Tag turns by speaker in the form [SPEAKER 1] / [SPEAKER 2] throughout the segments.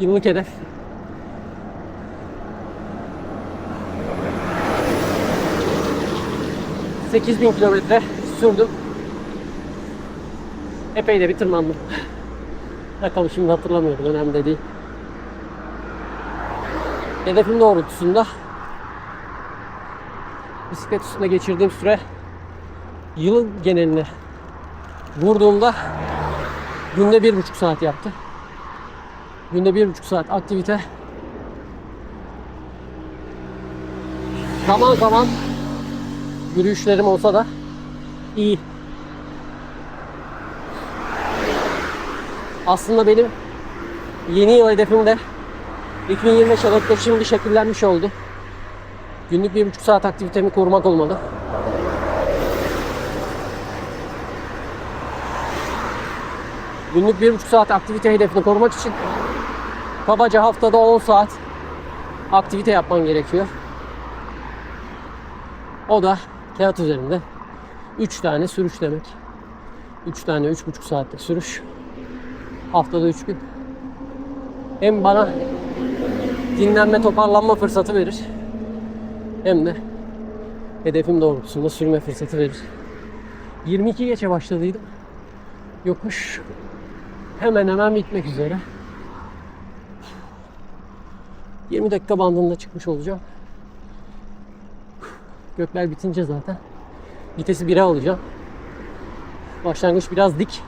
[SPEAKER 1] Yıllık hedef. bin kilometre sürdüm. Epey de bir tırmandım. Bakalım şimdi hatırlamıyorum. Önemli de değil. Hedefim doğrultusunda bisiklet üstünde geçirdiğim süre yılın geneline vurduğumda günde bir buçuk saat yaptı. Günde bir buçuk saat aktivite. Zaman zaman yürüyüşlerim olsa da iyi. Aslında benim yeni yıl hedefim de 2025 hedefte şimdi şekillenmiş oldu. Günlük bir buçuk saat aktivitemi korumak olmalı. Günlük bir buçuk saat aktivite hedefini korumak için kabaca haftada 10 saat aktivite yapman gerekiyor. O da kağıt üzerinde 3 tane sürüş demek. 3 tane 3,5 saatlik sürüş. Haftada 3 gün. Hem bana dinlenme toparlanma fırsatı verir. Hem de hedefim doğrultusunda sürme fırsatı verir. 22 geçe başladıydım. Yokuş hemen hemen bitmek üzere. 20 dakika bandında çıkmış olacağım. Gökler bitince zaten vitesi 1'e alacağım. Başlangıç biraz dik.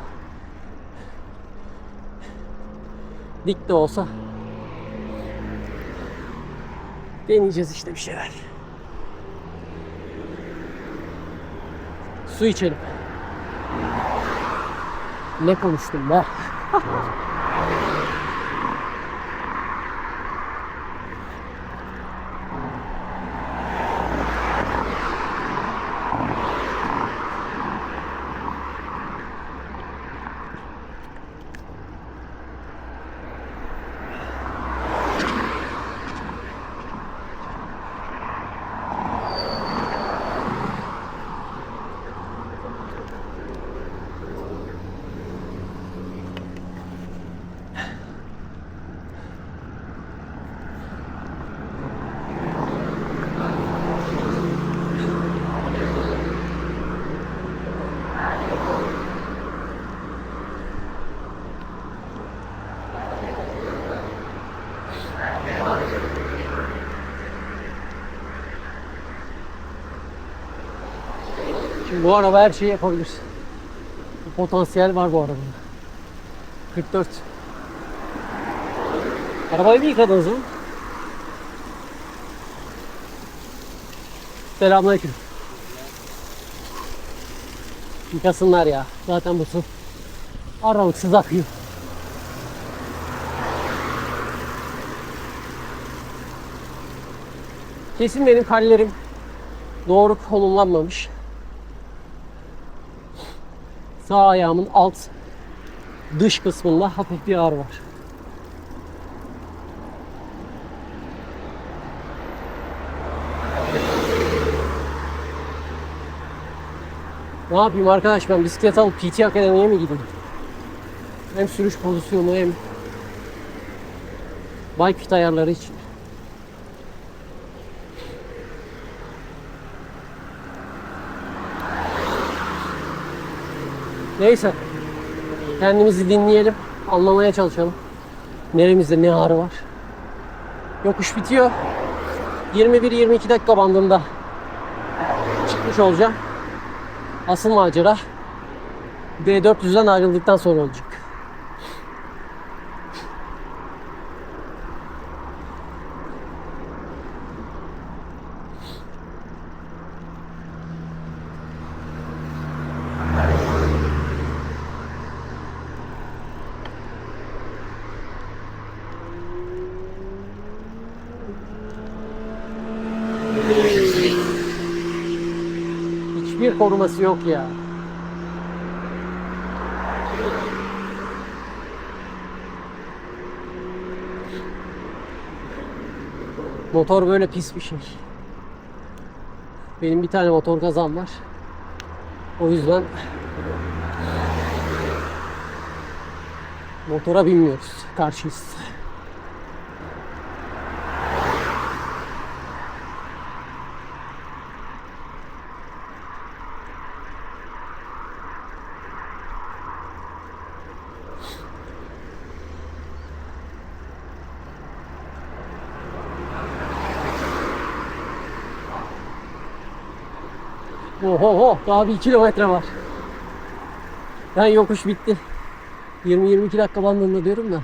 [SPEAKER 1] Dik de olsa deneyeceğiz işte bir şeyler. Su içelim. Ne konuştum be? Bu araba her şeyi yapabilir. Potansiyel var bu arabada. 44. Arabayı mı yıkadınız mı? Selamünaleyküm. Yıkasınlar ya. Zaten bu su aralıksız akıyor. Kesin benim kallerim doğru konumlanmamış. Sağ ayağımın alt dış kısmında hafif bir ağrı var. Ne yapayım arkadaş ben bisiklet alıp PT Akademi'ye mi gideyim? Hem sürüş pozisyonu hem bike fit ayarları için. Neyse. Kendimizi dinleyelim. Anlamaya çalışalım. Neremizde ne ağrı var. Yokuş bitiyor. 21-22 dakika bandında çıkmış olacağım. Asıl macera D400'den ayrıldıktan sonra olacak. Koruması yok ya. Motor böyle pis bir şey. Benim bir tane motor kazam var. O yüzden motora binmiyoruz. Karşıyız. Daha bir kilometre var. Yani yokuş bitti. 20-22 dakika bandında diyorum da.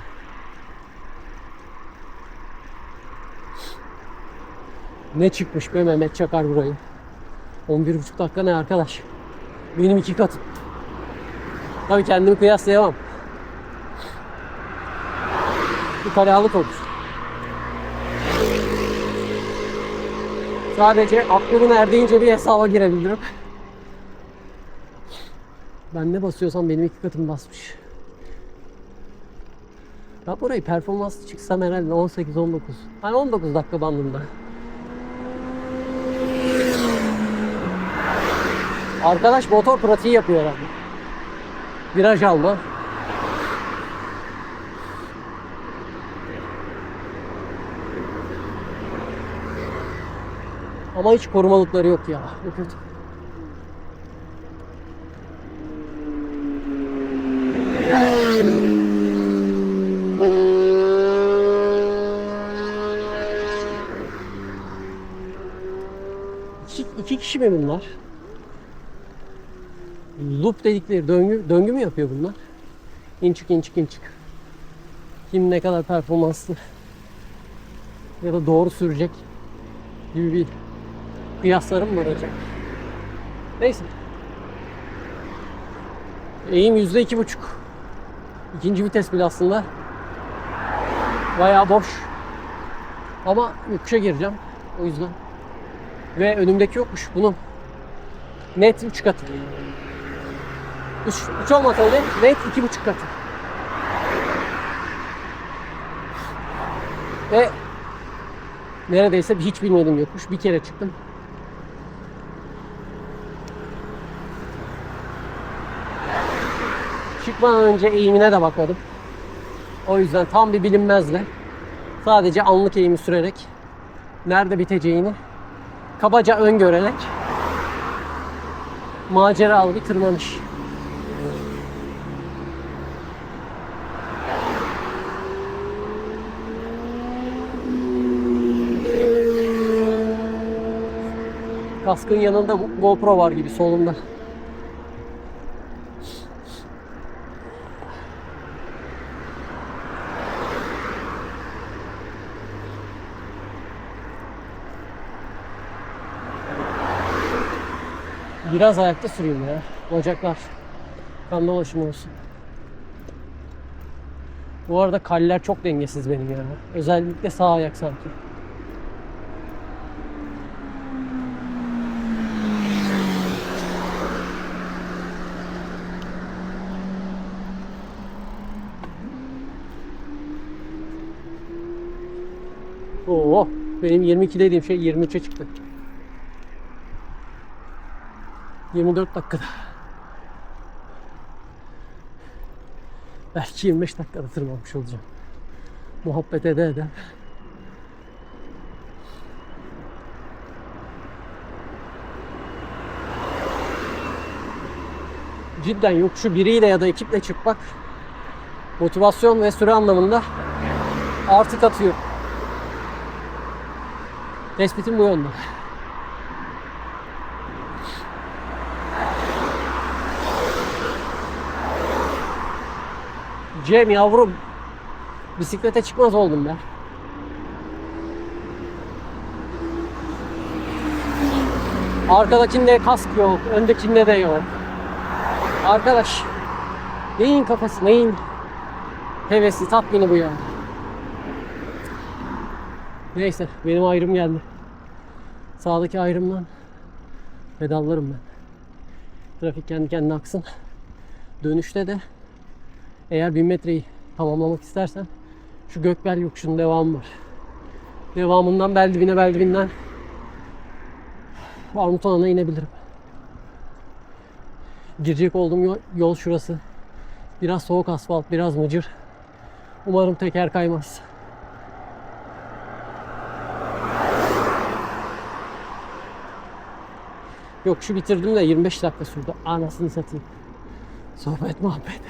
[SPEAKER 1] Ne çıkmış be Mehmet Çakar burayı. 11,5 dakika ne arkadaş? Benim iki katım. Tabii kendimi kıyaslayamam. Bir kalalık olur. Sadece aklımın erdiğince bir hesaba girebilirim. Ben ne basıyorsam benim iki katım basmış. Ben burayı performanslı çıksam herhalde 18-19. Hani 19 dakika bandında. Arkadaş motor pratiği yapıyor herhalde. Viraj alma. Ama hiç korumalıkları yok ya. Bu kötü. İki, iki kişi mi bunlar? Loop dedikleri döngü, döngü mü yapıyor bunlar? İn çık in çık in çık. Kim ne kadar performanslı ya da doğru sürecek gibi bir kıyaslarım var hocam. Neyse. Eğim yüzde iki buçuk. İkinci vites bile aslında bayağı boş. Ama yokuşa gireceğim. O yüzden. Ve önümdeki yokmuş bunun. Net 3 katı. 3, 3 olmasa öyle net 2,5 katı. Ve neredeyse hiç bilmediğim yokuş. Bir kere çıktım. Çıkmadan önce eğimine de bakmadım. O yüzden tam bir bilinmezle sadece anlık eğimi sürerek nerede biteceğini kabaca öngörerek maceralı bir tırmanış. Kaskın yanında GoPro var gibi solumda. Biraz ayakta süreyim ya. Bacaklar kan dolaşımı olsun. Bu arada kaller çok dengesiz benim ya. Özellikle sağ ayak sanki. Oo, benim 22 dediğim şey 23'e çıktı. 24 dakikada. Belki 25 dakikada tırmanmış olacağım. Muhabbet ede ede. Cidden yokuşu biriyle ya da ekiple çıkmak motivasyon ve süre anlamında artı katıyor. Tespitim bu yönde. Cem yavrum bisiklete çıkmaz oldum ben. Arkadakinde kask yok, öndekinde de yok. Arkadaş, neyin kafası, neyin hevesi, tatmini bu ya. Neyse, benim ayrım geldi. Sağdaki ayrımdan pedallarım ben. Trafik kendi kendine aksın. Dönüşte de eğer 1000 metreyi tamamlamak istersen şu Gökbel yokuşunun devamı var. Devamından Beldivine Beldivinden Armutan'a inebilirim. Girecek olduğum yol, yol şurası. Biraz soğuk asfalt, biraz mıcır. Umarım teker kaymaz. Yok şu bitirdim de 25 dakika sürdü. Anasını satayım. Sohbet muhabbet.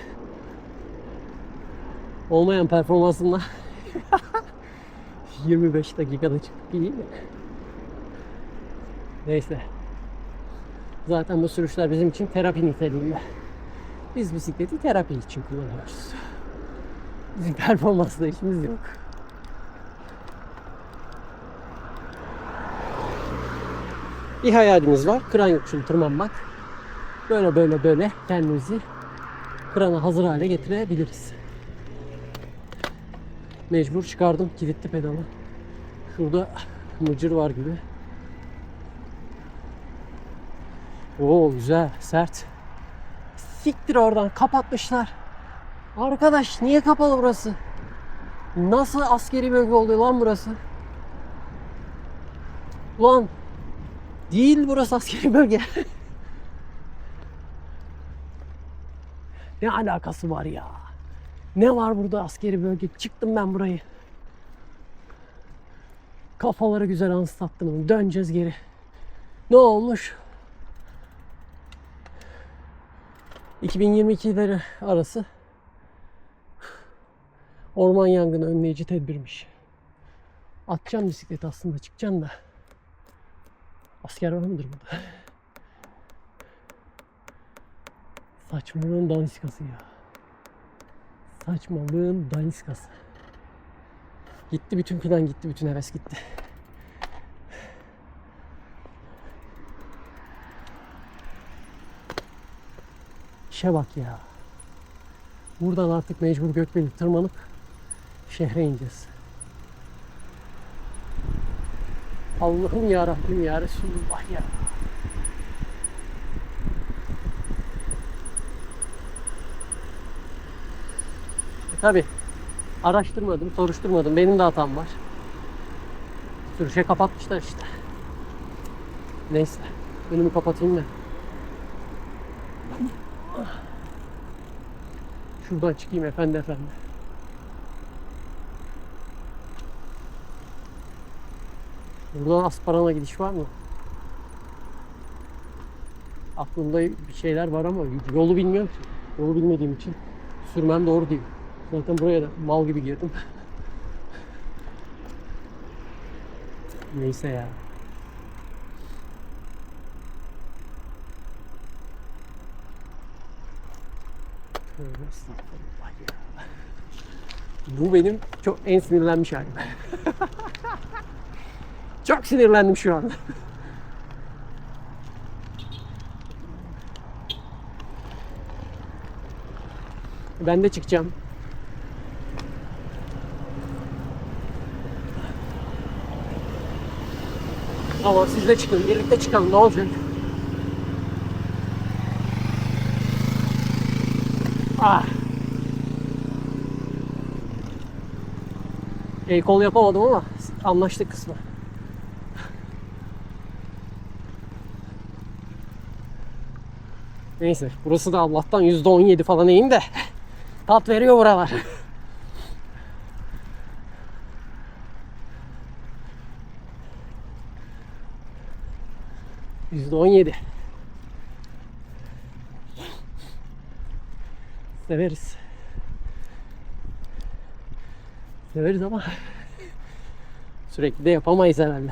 [SPEAKER 1] Olmayan performansımla 25 dakikada çıktık iyi mi? Neyse. Zaten bu sürüşler bizim için terapi niteliğinde. Biz bisikleti terapi için kullanıyoruz. Bizim performansla işimiz yok. Bir hayalimiz var. Kıran yokuşunu tırmanmak. Böyle böyle böyle kendimizi krana hazır hale getirebiliriz. Mecbur çıkardım kilitli pedalı. Şurada mıcır var gibi. Oo güzel, sert. Siktir oradan kapatmışlar. Arkadaş niye kapalı burası? Nasıl askeri bölge oluyor lan burası? Ulan değil burası askeri bölge. ne alakası var ya? Ne var burada askeri bölge? Çıktım ben burayı. Kafaları güzel anıslattım. Döneceğiz geri. Ne olmuş? 2022'leri arası orman yangını önleyici tedbirmiş. Atacağım bisiklet aslında çıkacağım da. Asker var mıdır burada? Saçmalığın daniskası ya. Saçmalığın daniskası. Gitti bütün plan gitti bütün heves gitti. İşe bak ya. Buradan artık mecbur Gökbeli tırmanıp şehre ineceğiz. Allah'ım ya Rabbim ya Resulullah ya. Tabi araştırmadım, soruşturmadım. Benim de hatam var. Sürüşe kapatmışlar işte. Neyse. Önümü kapatayım da. Şuradan çıkayım efendi efendi. Buradan Asparan'a gidiş var mı? Aklımda bir şeyler var ama yolu bilmiyorum ki. Yolu bilmediğim için sürmem doğru değil. Zaten buraya da mal gibi girdim. Neyse ya. Bu benim çok en sinirlenmiş halim. çok sinirlendim şu an. Ben de çıkacağım. Tamam siz de çıkın. Birlikte çıkalım. Ne olacak? Ah. El kol yapamadım ama anlaştık kısmı. Neyse burası da Allah'tan %17 falan eğim de tat veriyor buralar. %17 Severiz. Severiz ama sürekli de yapamayız herhalde.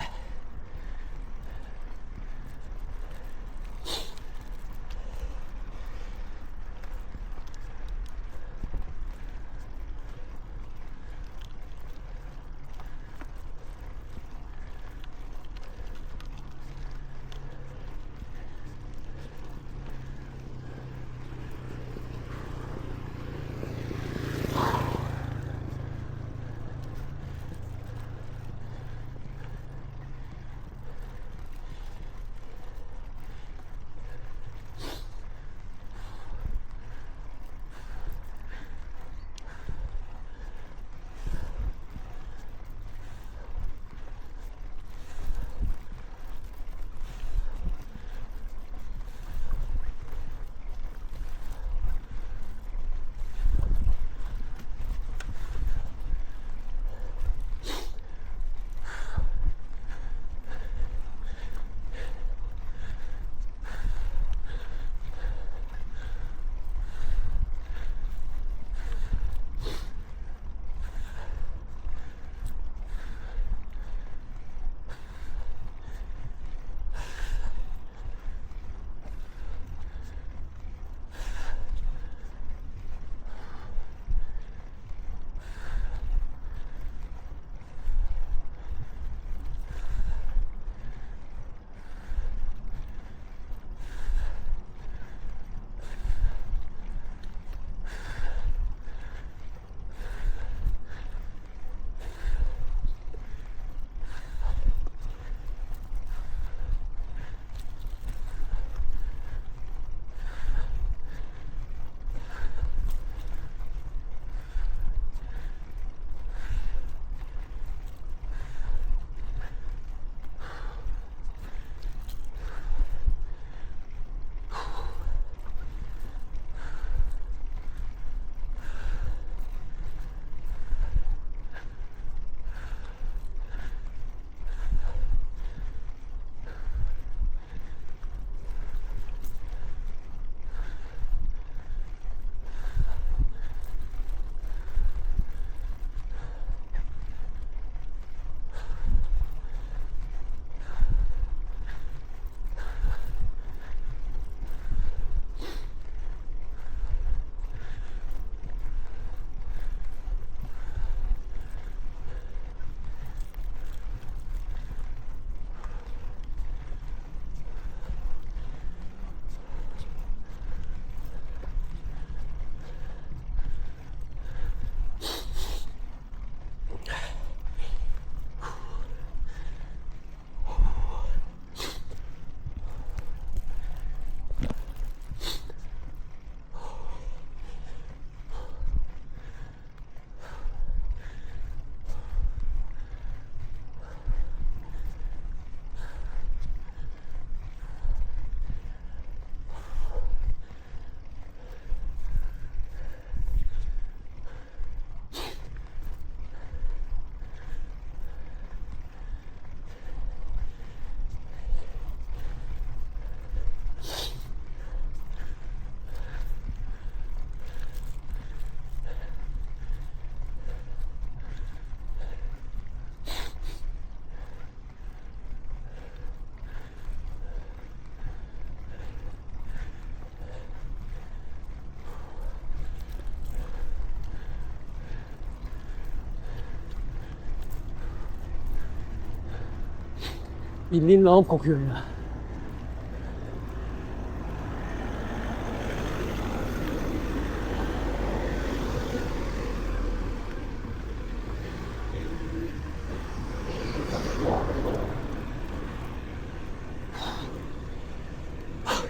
[SPEAKER 1] Bildiğin lağım kokuyor ya.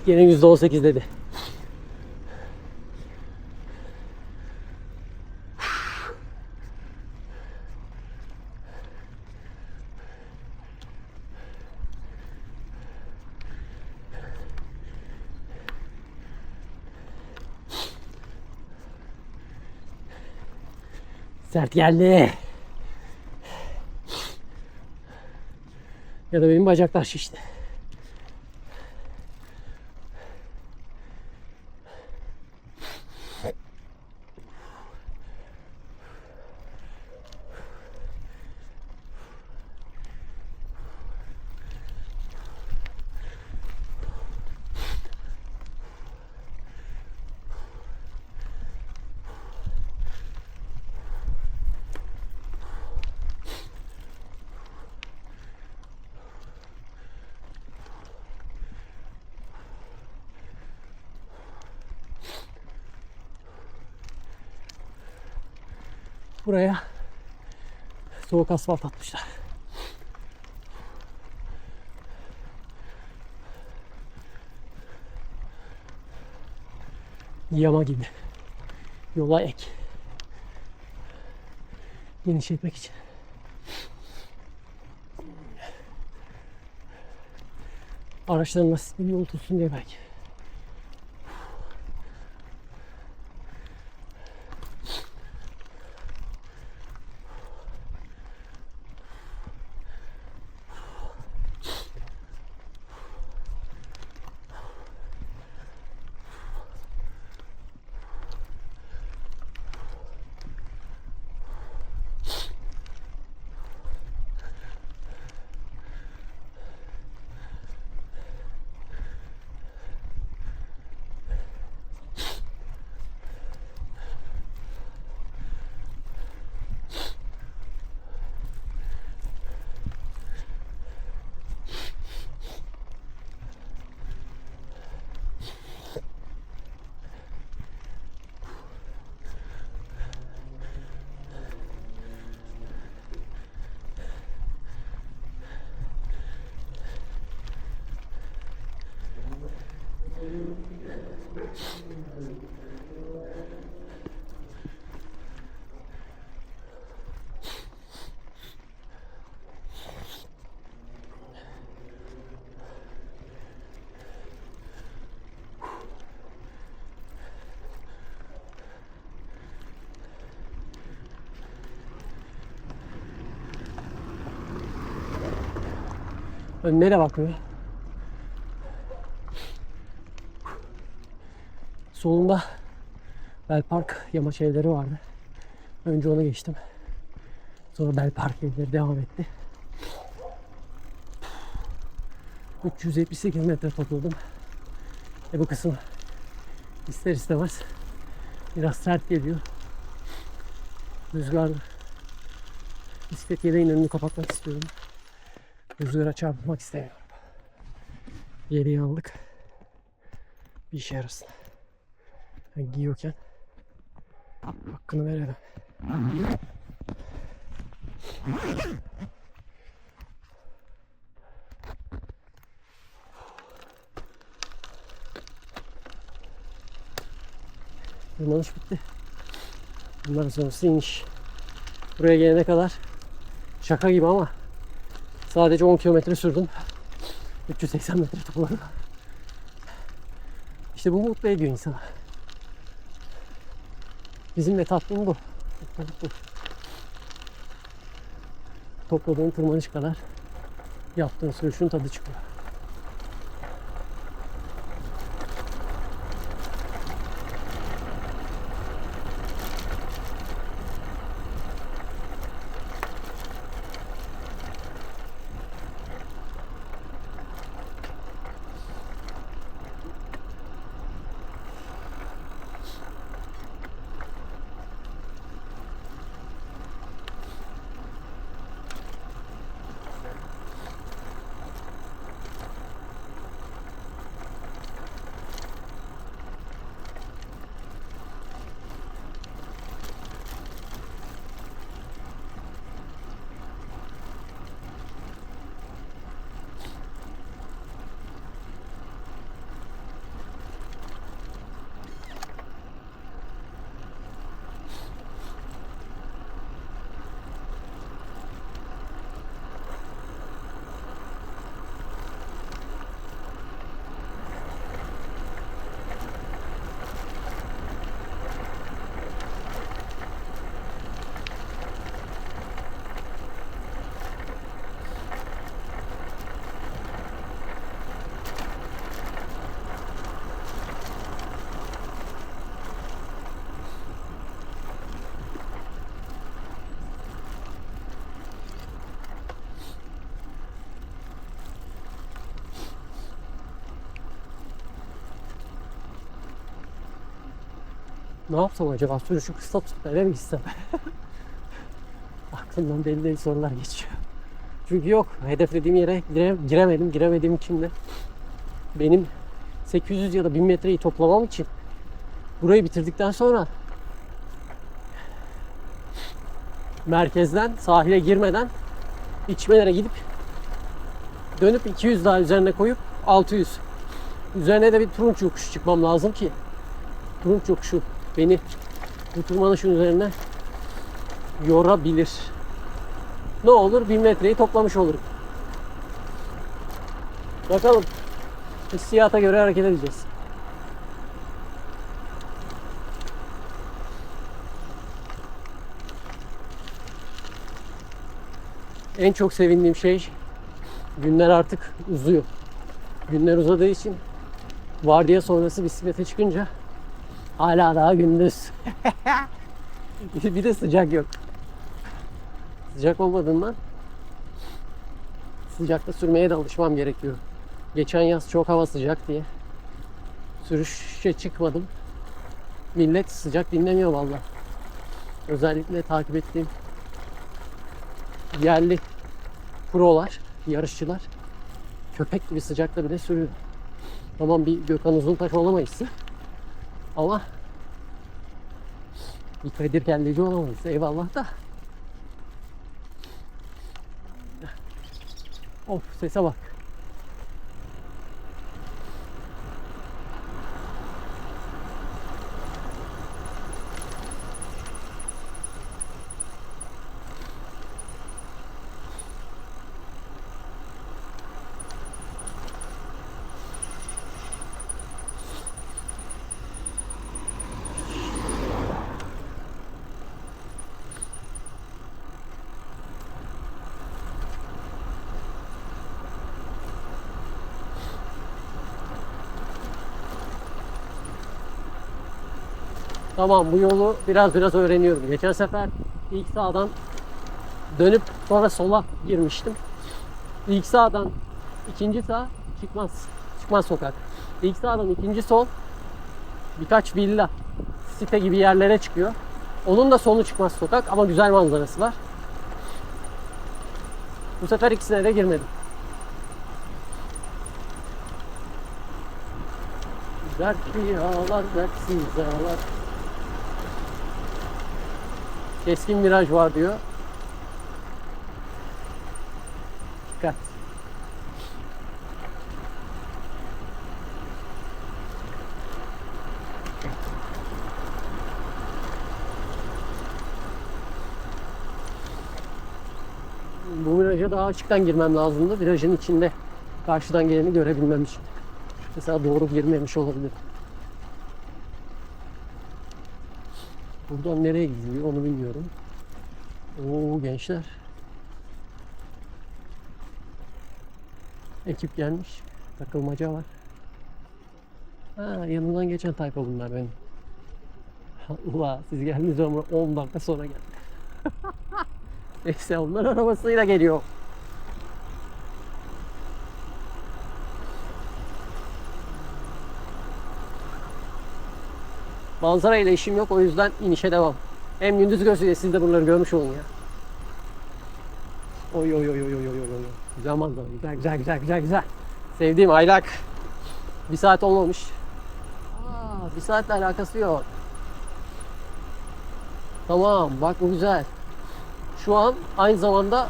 [SPEAKER 1] Gene %18 dedi. Sert geldi. Ya da benim bacaklar şişti. Buraya soğuk asfalt atmışlar. Yama gibi. Yola ek. Genişletmek için. Araçların lastikleri yol tutsun diye belki. Önüne de bakmıyor. Solunda Bel Park yamaç evleri vardı. Önce onu geçtim. Sonra Bel Park evleri devam etti. 378 metre topladım. E bu kısım ister istemez biraz sert geliyor. Rüzgar bisiklet yeleğin önünü kapatmak istiyorum. Rüzgara çarpmak istemiyorum. Yeleği aldık. Bir işe yarasın. Yani giyiyorken hakkını verelim. Tırmanış bitti. Bundan sonrası iniş. Buraya gelene kadar şaka gibi ama sadece 10 kilometre sürdüm. 380 metre topladım. İşte bu mutlu ediyor insanı. Bizim de tatlım bu. Bu. Topladığın tırmanış kadar yaptığın sürüşün tadı çıkıyor. Ne yapsam acaba? Sürüşü kısa tutup eve mi gitsem? Aklımdan deli deli sorular geçiyor. Çünkü yok. Hedeflediğim yere gire- giremedim. Giremediğim için de benim 800 ya da 1000 metreyi toplamam için burayı bitirdikten sonra merkezden sahile girmeden içmelere gidip dönüp 200 daha üzerine koyup 600 üzerine de bir turunç yokuşu çıkmam lazım ki turunç yokuşu beni bu tırmanışın üzerine yorabilir. Ne olur 1000 metreyi toplamış olurum. Bakalım. Hissiyata göre hareket edeceğiz. En çok sevindiğim şey günler artık uzuyor. Günler uzadığı için vardiya sonrası bisiklete çıkınca hala daha gündüz. bir de sıcak yok. Sıcak olmadığından sıcakta sürmeye de alışmam gerekiyor. Geçen yaz çok hava sıcak diye sürüşe çıkmadım. Millet sıcak dinlemiyor valla. Özellikle takip ettiğim yerli prolar, yarışçılar köpek gibi sıcakta bile sürüyor. Tamam bir Gökhan Uzuntaş olamayız. Ama bir Kadir Kelleci olamayız. Eyvallah da. Of sese bak. Tamam bu yolu biraz biraz öğreniyorum. Geçen sefer ilk sağdan dönüp sonra sola girmiştim. İlk sağdan ikinci sağ çıkmaz. Çıkmaz sokak. İlk sağdan ikinci sol birkaç villa site gibi yerlere çıkıyor. Onun da sonu çıkmaz sokak ama güzel manzarası var. Bu sefer ikisine de girmedim. Dertli ağlar, dertsiz ağlar. Keskin viraj var diyor. Dikkat. Bu viraja daha açıktan girmem lazımdı. Virajın içinde karşıdan geleni görebilmem için. Mesela doğru girmemiş olabilir. Buradan nereye gidiyor onu bilmiyorum. Oo gençler. Ekip gelmiş. Takılmaca var. Ha, yanımdan geçen tayfa bunlar benim. Allah siz geldiğiniz zaman 10 dakika sonra geldi. Neyse onlar arabasıyla geliyor. Manzara ile işim yok o yüzden inişe devam. Hem gündüz gözüyle siz de bunları görmüş olun ya. Oy oy oy oy oy oy oy. Güzel manzara. Güzel güzel güzel güzel güzel. Sevdiğim aylak. Bir saat olmamış. Aa, bir saatle alakası yok. Tamam bak bu güzel. Şu an aynı zamanda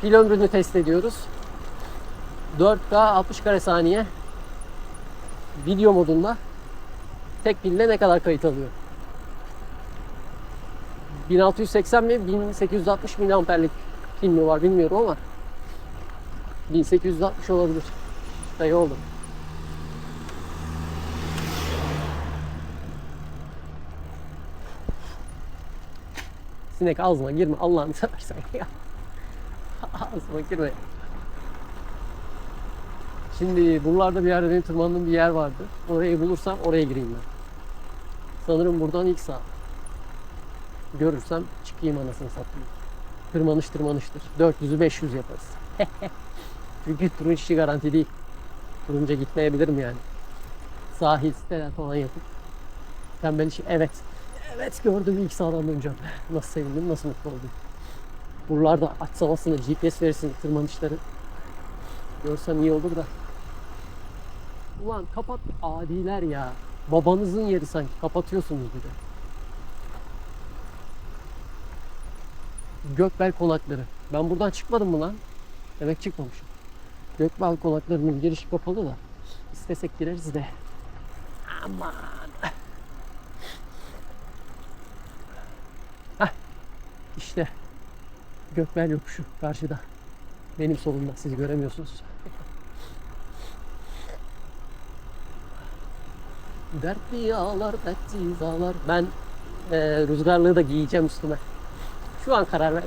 [SPEAKER 1] pil ömrünü test ediyoruz. 4K 60 kare saniye video modunda tek pille ne kadar kayıt alıyor? 1680 mi 1860 miliamperlik pil mi var bilmiyorum ama 1860 olabilir. Dayı oldu. Sinek ağzıma girme Allah'ını seversen ya. ağzıma girme. Şimdi buralarda bir yerde benim tırmandığım bir yer vardı. Orayı bulursam oraya gireyim ben. Sanırım buradan ilk sağ. Görürsem çıkayım anasını satayım. Tırmanış tırmanıştır. 400'ü 500 yaparız. Çünkü turun işi garanti değil. Turunca gitmeyebilirim yani. Sahil siteler falan yapıp. Tembel işi evet. Evet gördüm ilk sağdan döneceğim. Nasıl sevindim, nasıl mutlu oldum. Buralarda açsam aslında GPS verirsin tırmanışları. Görsem iyi olur da. Ulan kapat adiler ya. Babanızın yeri sanki kapatıyorsunuz bir de. Gökbel konakları. Ben buradan çıkmadım mı lan? Demek çıkmamışım. Gökbel konaklarının girişi kapalı da. İstesek gireriz de. Aman. Hah. İşte Gökbel yokuşu karşıda. Benim solumda siz göremiyorsunuz. Dertli yağlar, dertsiz ağlar. Ben e, rüzgarlığı da giyeceğim üstüme. Şu an karar ver.